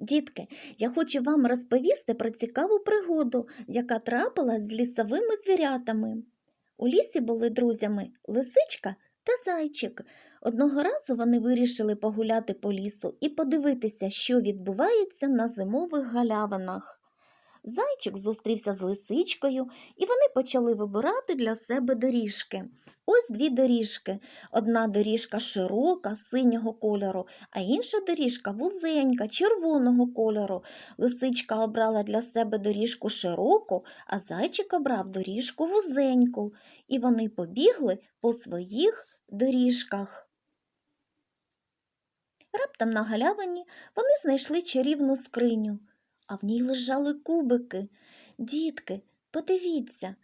Дітки, я хочу вам розповісти про цікаву пригоду, яка трапилась з лісовими звірятами. У лісі були друзями лисичка та зайчик. Одного разу вони вирішили погуляти по лісу і подивитися, що відбувається на зимових галявинах. Зайчик зустрівся з лисичкою, і вони почали вибирати для себе доріжки. Ось дві доріжки. Одна доріжка широка, синього кольору, а інша доріжка вузенька, червоного кольору. Лисичка обрала для себе доріжку широку, а зайчик обрав доріжку вузеньку, і вони побігли по своїх доріжках. Раптом на галявині вони знайшли чарівну скриню, а в ній лежали кубики. Дітки, подивіться,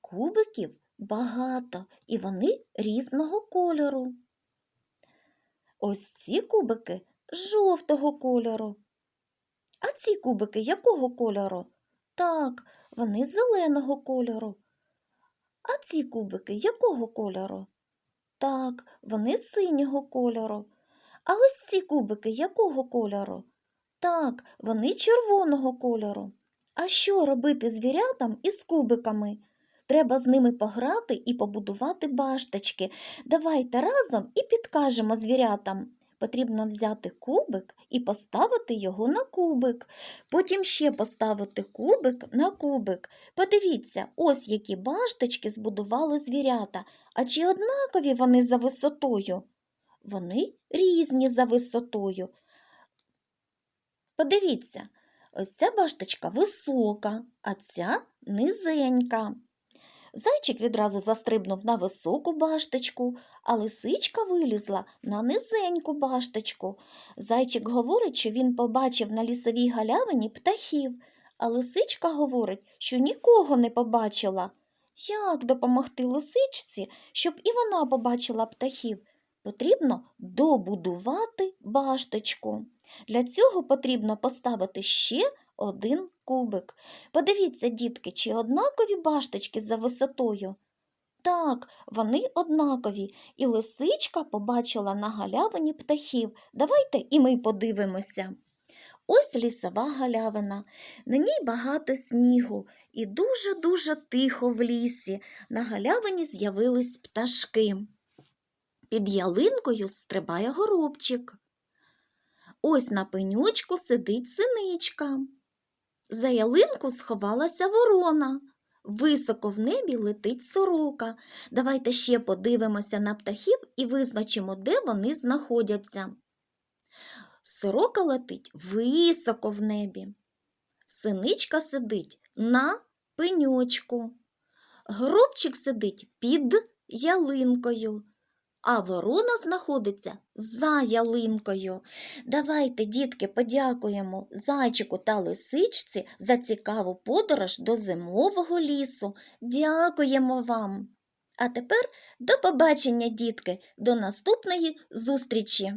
кубиків багато, і вони різного кольору. Ось ці кубики жовтого кольору. А ці кубики якого кольору? Так, вони зеленого кольору. А ці кубики якого кольору? Так, вони синього кольору. А ось ці кубики якого кольору? Так, вони червоного кольору. А що робити звірятам із кубиками? Треба з ними пограти і побудувати башточки. Давайте разом і підкажемо звірятам. Потрібно взяти кубик і поставити його на кубик. Потім ще поставити кубик на кубик. Подивіться, ось які башточки збудували звірята. А чи однакові вони за висотою? Вони різні за висотою. Подивіться, ось ця башточка висока, а ця низенька. Зайчик відразу застрибнув на високу башточку, а лисичка вилізла на низеньку башточку. Зайчик говорить, що він побачив на лісовій галявині птахів, а лисичка говорить, що нікого не побачила. Як допомогти лисичці, щоб і вона побачила птахів? Потрібно добудувати башточку. Для цього потрібно поставити ще один кубик. Подивіться, дітки, чи однакові башточки за висотою? Так, вони однакові, і лисичка побачила на галявині птахів. Давайте і ми подивимося. Ось лісова галявина. На ній багато снігу і дуже-дуже тихо в лісі. На галявині з'явились пташки. Під ялинкою стрибає горобчик. Ось на пенючку сидить синичка. За ялинку сховалася ворона. Високо в небі летить сорока. Давайте ще подивимося на птахів і визначимо, де вони знаходяться. Сорока летить високо в небі. Синичка сидить на пеньочку. Гробчик сидить під ялинкою, а ворона знаходиться за ялинкою. Давайте, дітки, подякуємо зайчику та лисичці за цікаву подорож до зимового лісу. Дякуємо вам. А тепер до побачення, дітки, до наступної зустрічі!